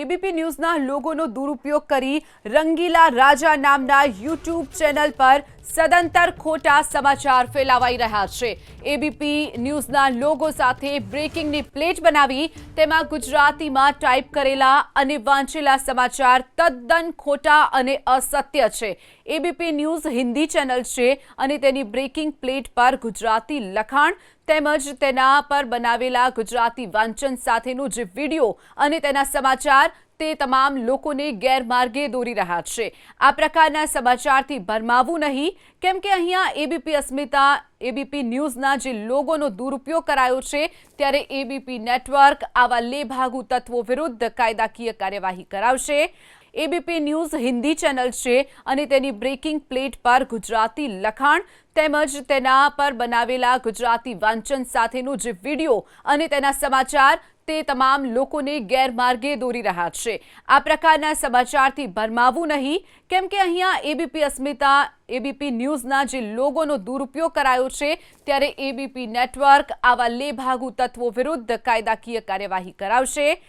ABP ન્યૂઝના લોગોનો દુરુપયોગ કરી રંગીલા રાજા નામના યુટ્યુબ ચેનલ પર સદંતર ખોટા સમાચાર ફેલાવાઈ રહ્યા છે. એબીપી ન્યૂઝના લોગો સાથે બ્રેકિંગની પ્લેટ બનાવી તેમાં ગુજરાતીમાં ટાઈપ કરેલા અને વાંચેલા સમાચાર તદ્દન ખોટા અને અસત્ય છે. એબીપી ન્યૂઝ હિન્દી ચેનલ છે અને તેની બ્રેકિંગ પ્લેટ પર ગુજરાતી લખાણ તેમજ તેના પર બનાવેલા ગુજરાતી વાંચન સાથેનું જે વીડિયો અને તેના સમાચાર તે તમામ લોકોને ગેરમાર્ગે દોરી રહ્યા છે. આ પ્રકારના સમાચારથી ભરમાવું નહીં. કેમ કે અહીંયા એબીપી અસ્મિતા એબીપી ન્યૂઝના જે લોગોનો દુરુપયોગ કરાયો છે, ત્યારે એબીપી નેટવર્ક આવા લેભાગુ તત્વો વિરુદ્ધ કાયદાકીય કાર્યવાહી કરાવશે. એબીપી ન્યૂઝ હિન્દી ચેનલ છે અને તેની બ્રેકિંગ પ્લેટ પર ગુજરાતી લખાણ તેમજ તેના પર બનાવેલા ગુજરાતી વાંચન સાથેનો જે વીડિયો અને તેના સમાચાર તે તમામ લોકોને ગેરમાર્ગે દોરી રહ્યા છે. આ પ્રકારના સમાચારથી ભરમાવું નહીં. કેમ કે અહીંયા એબીપી અસ્મિતા એબીપી ન્યૂઝના જે લોગોનો દુરુપયોગ કરાયો છે, ત્યારે એબીપી નેટવર્ક આવા લેભાગુ તત્વો વિરુદ્ધ કાયદાકીય કાર્યવાહી કરાવશે.